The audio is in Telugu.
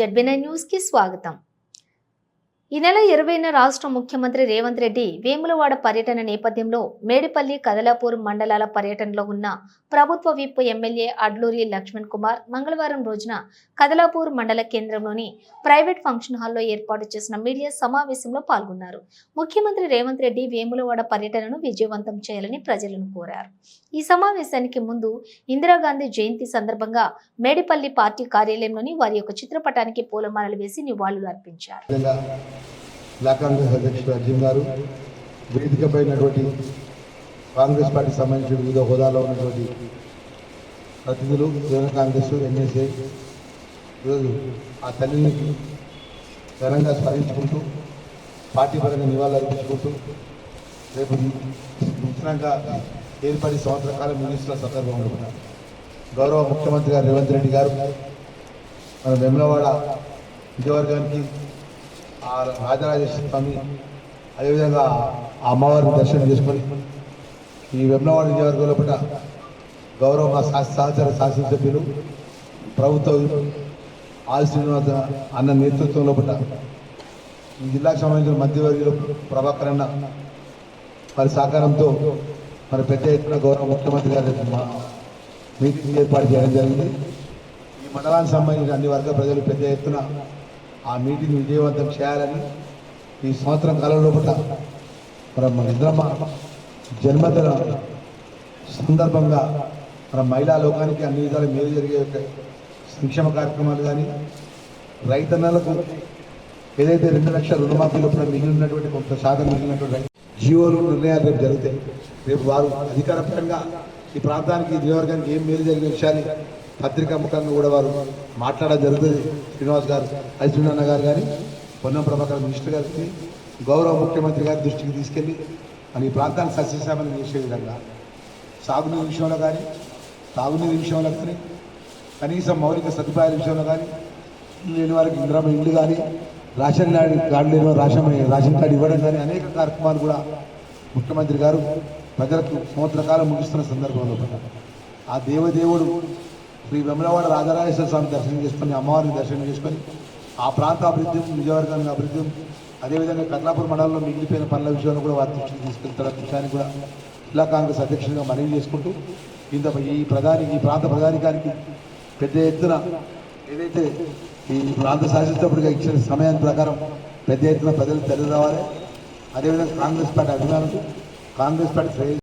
జడ్బినై న్యూస్ కి స్వాగతం ఈ నెల ఇరవైన రాష్ట్ర ముఖ్యమంత్రి రేవంత్ రెడ్డి వేములవాడ పర్యటన నేపథ్యంలో మేడిపల్లి కదలాపూర్ మండలాల పర్యటనలో ఉన్న ప్రభుత్వ విప్ ఎమ్మెల్యే అడ్లూరి లక్ష్మణ్ కుమార్ మంగళవారం రోజున కదలాపూర్ మండల కేంద్రంలోని ప్రైవేట్ ఫంక్షన్ హాల్లో ఏర్పాటు చేసిన మీడియా సమావేశంలో పాల్గొన్నారు. ముఖ్యమంత్రి రేవంత్ రెడ్డి వేములవాడ పర్యటనను విజయవంతం చేయాలని ప్రజలను కోరారు. ఈ సమావేశానికి ముందు ఇందిరాగాంధీ జయంతి సందర్భంగా మేడిపల్లి పార్టీ కార్యాలయంలోని వారి యొక్క చిత్రపటానికి పూలమాలలు వేసి నివాళులు అర్పించారు. బ్లాక్ కాంగ్రెస్ అధ్యక్షుడు అర్జున్ గారు వేదికపై ఉన్నటువంటి కాంగ్రెస్ పార్టీ సంబంధించిన వివిధ హోదాలో ఉన్నటువంటి ప్రతినిధులు తృణమూల్ కాంగ్రెస్ ఎన్ఎస్ఏ ఈరోజు ఆ తల్లిని ఘనంగా స్మరించుకుంటూ పార్టీ పరంగా నివాళులు అర్పించుకుంటూ రేపు ముఖ్యంగా ఏర్పడి సంవత్సర కాలం సందర్భం సందర్భంలో గౌరవ ముఖ్యమంత్రి గారు రేవంత్ రెడ్డి గారు మన వెమ్లవాడ విజయవర్గానికి ఆ రాజరాజేశ్వర స్వామి అదేవిధంగా ఆ అమ్మవారిని దర్శనం చేసుకొని ఈ వెమ్లవాడ నియోజకవర్గం లోపల గౌరవ మా శా- సహచర శాసనసభ్యులు ప్రభుత్వ ఆది శ్రీనివాస అన్న నేతృత్వం లోపల ఈ జిల్లాకు సంబంధించిన మధ్యవర్గులు ప్రభాకర్ అన్న వారి సహకారంతో మరి పెద్ద ఎత్తున గౌరవ ముఖ్యమంత్రి గారి మీటింగ్ ఏర్పాటు చేయడం జరిగింది. ఈ మండలానికి సంబంధించిన అన్ని వర్గ ప్రజలు పెద్ద ఎత్తున ఆ మీటింగ్ విజయవంతం చేయాలని ఈ సంవత్సరం కాలం లోపల మన ఇంద్రమ్మ జన్మదిన సందర్భంగా మన మహిళా లోకానికి అన్ని విధాలు మేలు జరిగే సంక్షేమ కార్యక్రమాలు కానీ రైతన్నలకు ఏదైతే రెండు లక్షల రుణమాఫీ లోపల మిగిలినటువంటి కొంత శాతం మిగిలినటువంటి జీవోలు నిర్ణయాలు రేపు జరుగుతాయి రేపు వారు అధికారపరంగా ఈ ప్రాంతానికి ఈ నియోజకవర్గానికి ఏం మేలు జరిగే విషయాన్ని పత్రికా ముఖంగా కూడా వారు మాట్లాడడం జరుగుతుంది. శ్రీనివాస్ గారు అర్జునన్న గారు కానీ పొన్నం ప్రభాకర్ మినిస్టర్ గారికి గౌరవ ముఖ్యమంత్రి గారి దృష్టికి తీసుకెళ్ళి మన ఈ ప్రాంతాన్ని సస్యశామని చేసే విధంగా సాగునీరు విషయంలో కానీ తాగునీరు విషయంలో కానీ కనీసం మౌలిక సదుపాయాల విషయంలో కానీ లేని వారికి ఇంద్రమ ఇండ్లు కానీ రేషన్ కార్డు కార్డు లేని వారు రేషన్ రేషన్ కార్డు ఇవ్వడం కానీ అనేక కార్యక్రమాలు కూడా ముఖ్యమంత్రి గారు ప్రజలకు సంవత్సర కాలం ముగిస్తున్న సందర్భంలో. ఆ దేవదేవుడు శ్రీ వెమలవాడ రాజరాజేశ్వర స్వామి దర్శనం చేసుకొని అమ్మవారిని దర్శనం చేసుకొని ఆ ప్రాంత అభివృద్ధి విజయవర్గానికి అభివృద్ధి అదేవిధంగా కట్లాపూర్ మండలంలో మిగిలిపోయిన పనుల విషయంలో కూడా వారి దృష్టికి తీసుకెళ్తారు. విషయాన్ని కూడా జిల్లా కాంగ్రెస్ అధ్యక్షుడిగా మనవి చేసుకుంటూ ఇంత ఈ ప్రధాని ఈ ప్రాంత ప్రధానికానికి పెద్ద ఎత్తున ఏదైతే ఈ ప్రాంత శాసించినప్పుడుగా ఇచ్చిన సమయం ప్రకారం పెద్ద ఎత్తున ప్రజలు తెలియదావాలి అదేవిధంగా కాంగ్రెస్ పార్టీ అభిమానులు కాంగ్రెస్ పార్టీ